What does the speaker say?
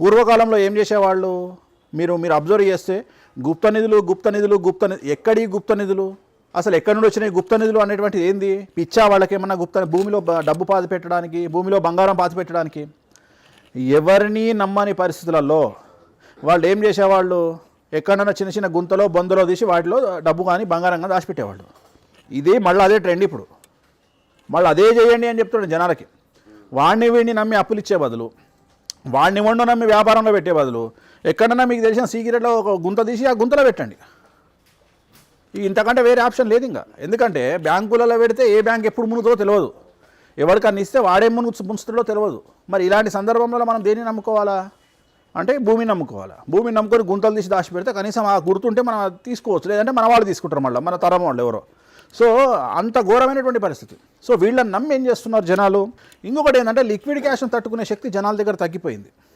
పూర్వకాలంలో ఏం చేసేవాళ్ళు? మీరు మీరు అబ్జర్వ్ చేస్తే గుప్త నిధులు గుప్త నిధులు గుప్త ఎక్కడి గుప్త నిధులు? అసలు ఎక్కడి నుండి వచ్చినాయి గుప్త నిధులు అనేటువంటిది ఏంది? పిచ్చా వాళ్ళకి ఏమన్నా గుప్త భూమిలో డబ్బు పాతి పెట్టడానికి భూమిలో బంగారం పాతి పెట్టడానికి ఎవరిని నమ్మని పరిస్థితులలో వాళ్ళు ఏం చేసేవాళ్ళు? ఎక్కడన్నా చిన్న చిన్న గుంతలో బొందలో తీసి వాటిలో డబ్బు కానీ బంగారం కానీ దాచిపెట్టేవాళ్ళు. ఇది మళ్ళీ అదే ట్రెండ్ ఇప్పుడు. మళ్ళీ అదే చేయండి అని చెప్తున్నాడు జనాలకి. వాడిని వీడిని నమ్మి అప్పులు ఇచ్చే బదులు. వాడిని వండు నమ్మి వ్యాపారంలో పెట్టే బదులు ఎక్కడన్నా మీకు తెలిసిన సీక్రెట్లో ఒక గుంత తీసి ఆ గుంతలో పెట్టండి. ఇంతకంటే వేరే ఆప్షన్ లేదు ఇంకా. ఎందుకంటే బ్యాంకులలో పెడితే ఏ బ్యాంక్ ఎప్పుడు మునుగుతుందో తెలియదు. ఎవరికన్నా ఇస్తే వాడే మునుగు ముంచుతుందో తెలియదు. మరి ఇలాంటి సందర్భంలో మనం దేన్ని నమ్ముకోవాలా? అంటే భూమిని నమ్ముకోవాలా? భూమిని నమ్ముకొని గుంతలు తీసి దాచి పెడితే కనీసం ఆ గుర్తుంటే మనం తీసుకోవచ్చు. లేదంటే మన వాళ్ళు తీసుకుంటారు మళ్ళీ మన తరం వాళ్ళు ఎవరో. సో అంత ఘోరమైనటువంటి పరిస్థితి. సో వీళ్ళని నమ్మి ఏం చేస్తున్నారు జనాలు? ఇంకొకటి ఏంటంటే లిక్విడ్ క్యాష్ను తట్టుకునే శక్తి జనాల దగ్గర తగ్గిపోయింది.